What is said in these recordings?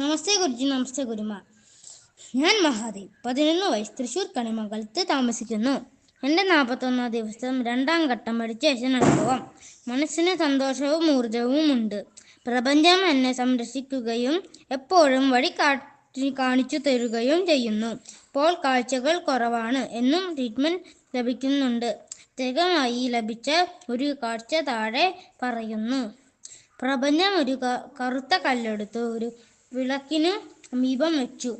നമസ്തേ ഗുരുജി നമസ്തേ ഗുരുമ. ഞാൻ മഹാദേവ് പതിനൊന്ന് വയസ്സ് തൃശ്ശൂർ കണിമംഗലത്ത് താമസിക്കുന്നു. എന്റെ നാൽപ്പത്തൊന്നാം ദിവസം രണ്ടാം ഘട്ടം മെഡിറ്റേഷൻ അനുഭവം. മനസ്സിന് സന്തോഷവും ഊർജവും ഉണ്ട്. പ്രപഞ്ചം എന്നെ സംരക്ഷിക്കുകയും എപ്പോഴും വഴി കാട്ടി കാണിച്ചു തരുകയും ചെയ്യുന്നു. ഇപ്പോൾ കാഴ്ചകൾ കുറവാണ്. എന്നും ട്രീറ്റ്മെന്റ് ലഭിക്കുന്നുണ്ട്. പ്രത്യേകമായി ലഭിച്ച ഒരു കാഴ്ച താഴെ പറയുന്നു. പ്രപഞ്ചം ഒരു കറുത്ത കല്ലെടുത്ത് ഒരു വിളക്കിന് സമീപം വെച്ചു.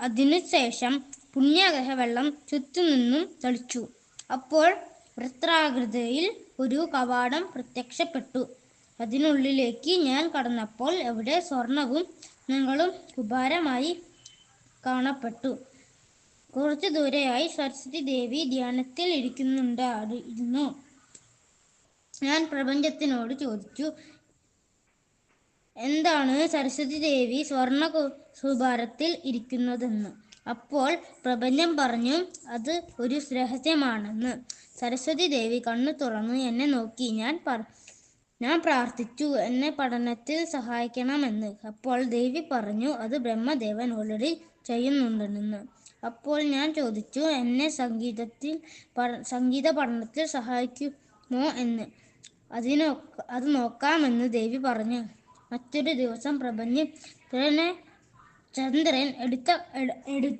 അതിനുശേഷം പുണ്യാഗ്രഹ വെള്ളം ചുറ്റുനിന്നും തളിച്ചു. അപ്പോൾ വൃത്രാകൃതിയിൽ ഒരു കവാടം പ്രത്യക്ഷപ്പെട്ടു. അതിനുള്ളിലേക്ക് ഞാൻ കടന്നപ്പോൾ അവിടെ സ്വർണവും ഞങ്ങളും കുഭാരമായി കാണപ്പെട്ടു. കുറച്ചു ദൂരെയായി സരസ്വതി ദേവി ധ്യാനത്തിൽ ഇരിക്കുന്നുണ്ടായിരുന്നു. ഞാൻ പ്രപഞ്ചത്തിനോട് ചോദിച്ചു എന്താണ് സരസ്വതി ദേവി സ്വർണ സുഭാരത്തിൽ ഇരിക്കുന്നതെന്ന്? അപ്പോൾ പ്രപഞ്ചം പറഞ്ഞു അത് ഒരു രഹസ്യമാണെന്ന്. സരസ്വതി ദേവി കണ്ണു തുറന്നു എന്നെ നോക്കി. ഞാൻ പറ ഞാൻ പ്രാർത്ഥിച്ചു. എന്നെ പഠനത്തിൽ സഹായിക്കണമെന്ന്. അപ്പോൾ ദേവി പറഞ്ഞു അത് ബ്രഹ്മദേവൻ ഓൾറെഡി ചെയ്യുന്നുണ്ടെന്ന്. അപ്പോൾ ഞാൻ ചോദിച്ചു എന്നെ സംഗീതത്തിൽ സംഗീത പഠനത്തിൽ സഹായിക്കുമോ എന്ന്? അതിനൊ അത് നോക്കാമെന്ന് ദേവി പറഞ്ഞു. മറ്റൊരു ദിവസം പ്രപഞ്ചം ചന്ദ്രനെ ചന്ദ്രൻ എടുത്ത എട-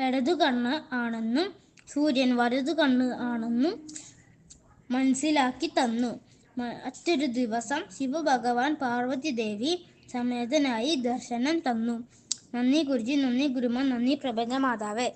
ഇടതു കണ്ണ് ആണെന്നും സൂര്യൻ വലതു കണ്ണ് ആണെന്നും മനസ്സിലാക്കി തന്നു. മറ്റൊരു ദിവസം ശിവഭഗവാൻ പാർവതി ദേവി സമേതനായി ദർശനം തന്നു. നന്ദി ഗുരുജി നന്ദി ഗുരുമ നന്ദി പ്രപഞ്ച മാതാവേ.